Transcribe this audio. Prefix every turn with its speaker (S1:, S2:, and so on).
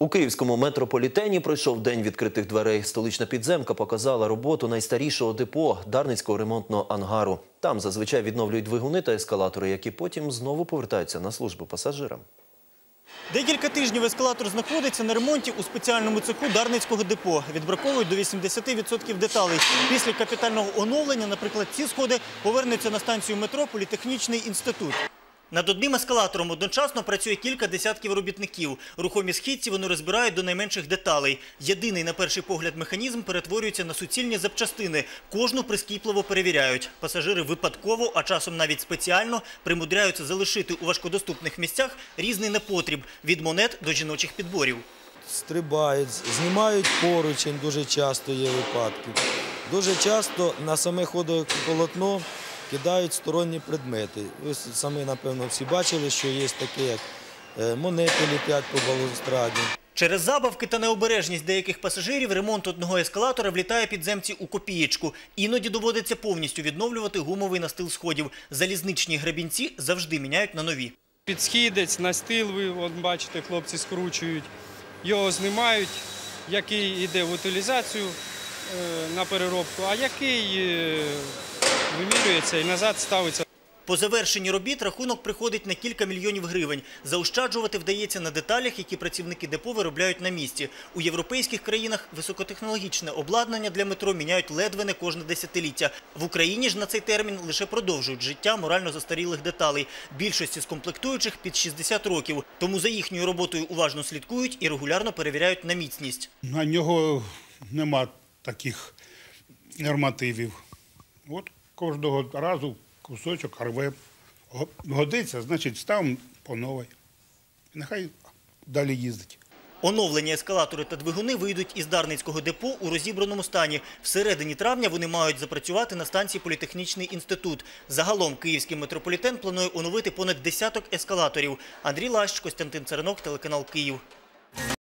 S1: У київському метрополітені пройшов день відкритих дверей. Столична підземка показала роботу найстарішого депо Дарницького ремонтного ангару. Там зазвичай відновлюють двигуни та ескалатори, які потім знову повертаються на службу пасажирам.
S2: Декілька тижнів ескалатор знаходиться на ремонті у спеціальному цеху Дарницького депо. Відбраковують до 80% деталей. Після капітального оновлення, наприклад, ці сходи повернуться на станцію метро Політехнічний інститут. Над одним ескалатором одночасно працює кілька десятків робітників. Рухомі східці вони розбирають до найменших деталей. Єдиний, на перший погляд, механізм перетворюється на суцільні запчастини. Кожну прискіпливо перевіряють. Пасажири випадково, а часом навіть спеціально, примудряються залишити у важкодоступних місцях різний непотріб – від монет до жіночих підборів.
S3: стрибають, знімають поручень, дуже часто є випадки. Дуже часто на саме ходополотно кидають сторонні предмети. Ви самі, напевно, всі бачили, що є таке, як е, монети літять по балюстраді.
S2: Через забавки та необережність деяких пасажирів ремонт одного ескалатора влітає підземці у копієчку. Іноді доводиться повністю відновлювати гумовий настил сходів. Залізничні гребінці завжди міняють на нові.
S4: Підсхідець, настил, ви от бачите, хлопці скручують, його знімають, який йде в утилізацію е, на переробку, а який е, вимірюється і назад ставиться.
S2: По завершенні робіт рахунок приходить на кілька мільйонів гривень. Заощаджувати вдається на деталях, які працівники депо виробляють на місці. У європейських країнах високотехнологічне обладнання для метро міняють ледве не кожне десятиліття. В Україні ж на цей термін лише продовжують життя морально застарілих деталей. Більшості з комплектуючих під 60 років. Тому за їхньою роботою уважно слідкують і регулярно перевіряють на міцність.
S5: На нього нема таких нормативів. От кожного разу кусочок рве. Годиться, значить, ставимо по новій. Нехай далі їздить.
S2: Оновлені ескалатори та двигуни вийдуть із Дарницького депо у розібраному стані. Всередині травня вони мають запрацювати на станції Політехнічний інститут. Загалом київський метрополітен планує оновити понад десяток ескалаторів. Андрій Лащ, Костянтин Царинок, телеканал Київ.